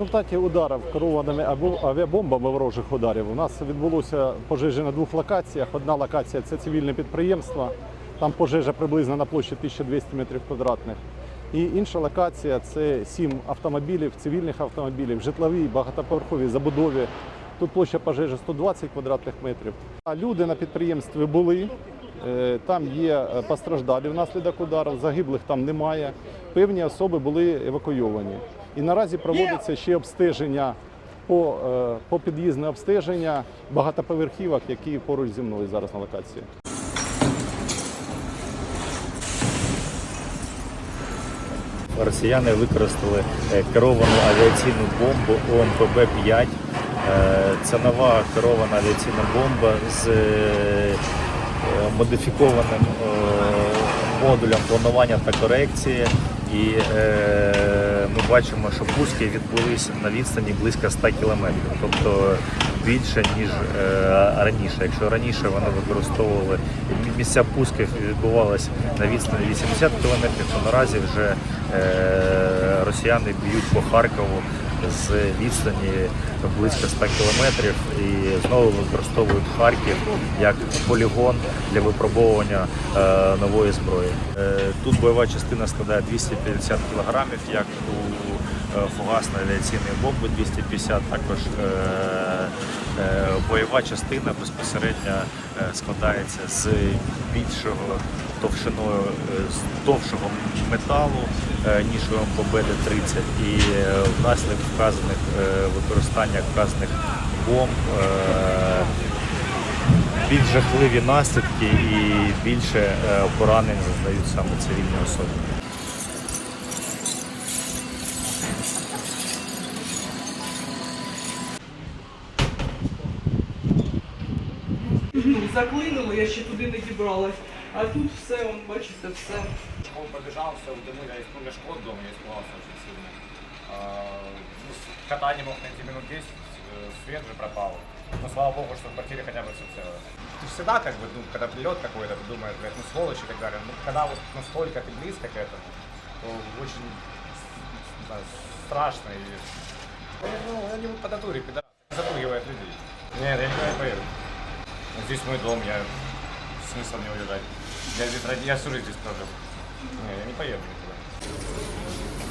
результаті ударів керованими авіабомбами ворожих ударів у нас відбулося пожежі на двох локаціях. Одна локація це цивільне підприємство. Там пожежа приблизно на площі 1200 метрів квадратних. І інша локація це сім автомобілів, цивільних автомобілів, житловій, багатоповерховій забудові. Тут площа пожежі 120 квадратних метрів. А люди на підприємстві були. Е, Там є е, постраждалі внаслідок ударів, загиблих там немає. Певні особи були евакуйовані. І наразі проводиться ще обстеження по, е, по під'їзне обстеження багатоповерхівок, які поруч зі мною зараз на локації. Росіяни використали е, керовану авіаційну бомбу ОМПБ-5. Е, Це нова керована авіаційна бомба з модифікованим модулем планування та корекції. І е, ми бачимо, що пуски відбулись на відстані близько 100 кілометрів, тобто більше ніж е, раніше. Якщо раніше вони використовували місця пусків відбувалися на відстані 80 кілометрів, то наразі вже е, росіяни б'ють по Харкову з відстані близько 100 кілометрів і знову використовують Харків як полігон для випробовування е, нової зброї. Е, тут бойова частина складає 250 кілограмів, як у е, фугасної авіаційної бомби 250, також бойова частина безпосередньо е, складається з більшого товщиною е, з товшого металу, е, ніж у МПБ-30 і е, внаслідок вказаних е, використання вказаних бомб е, більш жахливі наслідки і більше е, поранень зазнають саме цивільні особи. Заклинило, я ще туди не дібралась. А тут все, он, бачите, все. Он побежал, все, утонул, я испугался шкод дома, я испугался очень сильно. Ну, кота не мог найти минут 10, э, свет же пропал. Но слава богу, что в квартире хотя бы все целое. Ты всегда как бы, ну, когда прилет какой-то, ты думаешь, блядь, ну сволочь и так далее. Но когда вот настолько ты близко к этому, то очень знаю, страшно и... Ну, они вот по натуре, пидорасы, запугивают людей. Нет, я не поеду. Здесь мой дом, я смысл не уезжать. Я, здесь, роди- я всю жизнь здесь прожил. Не, я не поеду никуда.